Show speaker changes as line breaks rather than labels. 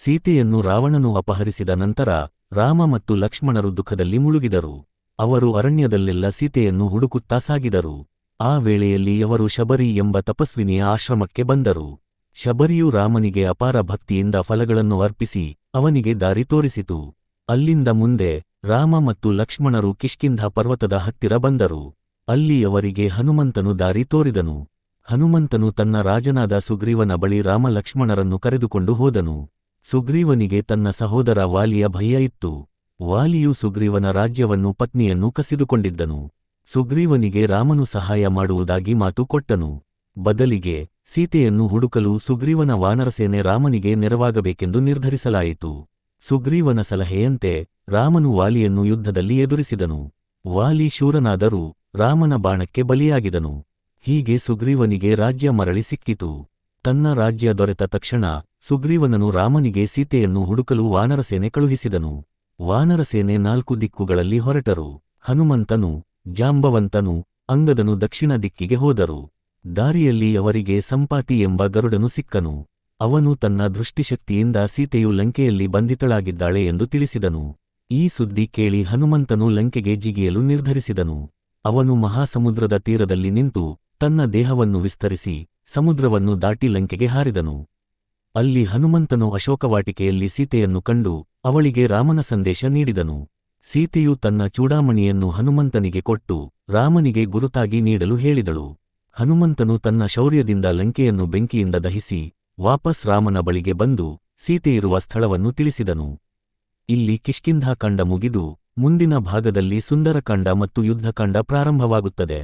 ಸೀತೆಯನ್ನು ರಾವಣನು ಅಪಹರಿಸಿದ ನಂತರ ರಾಮ ಮತ್ತು ಲಕ್ಷ್ಮಣರು ದುಃಖದಲ್ಲಿ ಮುಳುಗಿದರು. ಅವರು ಅರಣ್ಯದಲ್ಲೆಲ್ಲ ಸೀತೆಯನ್ನು ಹುಡುಕುತ್ತಾ ಸಾಗಿದರು. ಆ ವೇಳೆಯಲ್ಲಿ ಅವರು ಶಬರಿ ಎಂಬ ತಪಸ್ವಿನಿಯ ಆಶ್ರಮಕ್ಕೆ ಬಂದರು. ಶಬರಿಯು ರಾಮನಿಗೆ ಅಪಾರ ಭಕ್ತಿಯಿಂದ ಫಲಗಳನ್ನು ಅರ್ಪಿಸಿ ಅವನಿಗೆ ದಾರಿ ತೋರಿಸಿತು. ಅಲ್ಲಿಂದ ಮುಂದೆ ರಾಮ ಮತ್ತು ಲಕ್ಷ್ಮಣರು ಕಿಷ್ಕಿಂಧ ಪರ್ವತದ ಹತ್ತಿರ ಬಂದರು. ಅಲ್ಲಿ ಅವರಿಗೆ ಹನುಮಂತನು ದಾರಿ ತೋರಿದನು. ಹನುಮಂತನು ತನ್ನ ರಾಜನಾದ ಸುಗ್ರೀವನ ಬಳಿ ರಾಮ ಲಕ್ಷ್ಮಣರನ್ನು ಕರೆದುಕೊಂಡು ಹೋದನು. ಸುಗ್ರೀವನಿಗೆ ತನ್ನ ಸಹೋದರ ವಾಲಿಯ ಭಯ ಇತ್ತು. ವಾಲಿಯು ಸುಗ್ರೀವನ ರಾಜ್ಯವನ್ನು ಪತ್ನಿಯನ್ನು ಕಸಿದುಕೊಂಡಿದ್ದನು. ಸುಗ್ರೀವನಿಗೆ ರಾಮನು ಸಹಾಯ ಮಾಡುವುದಾಗಿ ಮಾತು ಕೊಟ್ಟನು. ಬದಲಿಗೆ ಸೀತೆಯನ್ನು ಹುಡುಕಲು ಸುಗ್ರೀವನ ವಾನರಸೇನೆ ರಾಮನಿಗೆ ನೆರವಾಗಬೇಕೆಂದು ನಿರ್ಧರಿಸಲಾಯಿತು. ಸುಗ್ರೀವನ ಸಲಹೆಯಂತೆ ರಾಮನು ವಾಲಿಯನ್ನು ಯುದ್ಧದಲ್ಲಿ ಎದುರಿಸಿದನು. ವಾಲಿ ಶೂರನಾದರೂ ರಾಮನ ಬಾಣಕ್ಕೆ ಬಲಿಯಾಗಿದನು. ಹೀಗೆ ಸುಗ್ರೀವನಿಗೆ ರಾಜ್ಯ ಮರಳಿ ಸಿಕ್ಕಿತು. ತನ್ನ ರಾಜ್ಯ ದೊರೆತ ತಕ್ಷಣ ಸುಗ್ರೀವನನು ರಾಮನಿಗೆ ಸೀತೆಯನ್ನು ಹುಡುಕಲು ವಾನರಸೇನೆ ಕಳುಹಿಸಿದನು. ವಾನರಸೇನೆ ನಾಲ್ಕು ದಿಕ್ಕುಗಳಲ್ಲಿ ಹೊರಟರು. ಹನುಮಂತನು, ಜಾಂಬವಂತನು, ಅಂಗದನು ದಕ್ಷಿಣ ದಿಕ್ಕಿಗೆ ಹೋದರು. ದಾರಿಯಲ್ಲಿ ಅವರಿಗೆ ಸಂಪಾತಿ ಎಂಬ ಗರುಡನು ಸಿಕ್ಕನು. ಅವನು ತನ್ನ ದೃಷ್ಟಿಶಕ್ತಿಯಿಂದ ಸೀತೆಯು ಲಂಕೆಯಲ್ಲಿ ಬಂಧಿತಳಾಗಿದ್ದಾಳೆ ಎಂದು ತಿಳಿಸಿದನು. ಈ ಸುದ್ದಿ ಕೇಳಿ ಹನುಮಂತನು ಲಂಕೆಗೆ ಜಿಗಿಯಲು ನಿರ್ಧರಿಸಿದನು. ಅವನು ಮಹಾಸಮುದ್ರದ ತೀರದಲ್ಲಿ ನಿಂತು ತನ್ನ ದೇಹವನ್ನು ವಿಸ್ತರಿಸಿ ಸಮುದ್ರವನ್ನು ದಾಟಿ ಲಂಕೆಗೆ ಹಾರಿದನು. ಅಲ್ಲಿ ಹನುಮಂತನು ಅಶೋಕವಾಟಿಕೆಯಲ್ಲಿ ಸೀತೆಯನ್ನು ಕಂಡು ಅವಳಿಗೆ ರಾಮನ ಸಂದೇಶ ನೀಡಿದನು. ಸೀತೆಯು ತನ್ನ ಚೂಡಾಮಣಿಯನ್ನು ಹನುಮಂತನಿಗೆ ಕೊಟ್ಟು ರಾಮನಿಗೆ ಗುರುತಾಗಿ ನೀಡಲು ಹೇಳಿದಳು. ಹನುಮಂತನು ತನ್ನ ಶೌರ್ಯದಿಂದ ಲಂಕೆಯನ್ನು ಬೆಂಕಿಯಿಂದ ದಹಿಸಿ ವಾಪಸ್ ರಾಮನ ಬಳಿಗೆ ಬಂದು ಸೀತೆಯಿರುವ ಸ್ಥಳವನ್ನು ತಿಳಿಸಿದನು. ಇಲ್ಲಿ ಕಿಷ್ಕಿಂಧಾಕಾಂಡ ಮುಗಿದು ಮುಂದಿನ ಭಾಗದಲ್ಲಿ ಸುಂದರಕಾಂಡ ಮತ್ತು ಯುದ್ಧಕಾಂಡ ಪ್ರಾರಂಭವಾಗುತ್ತದೆ.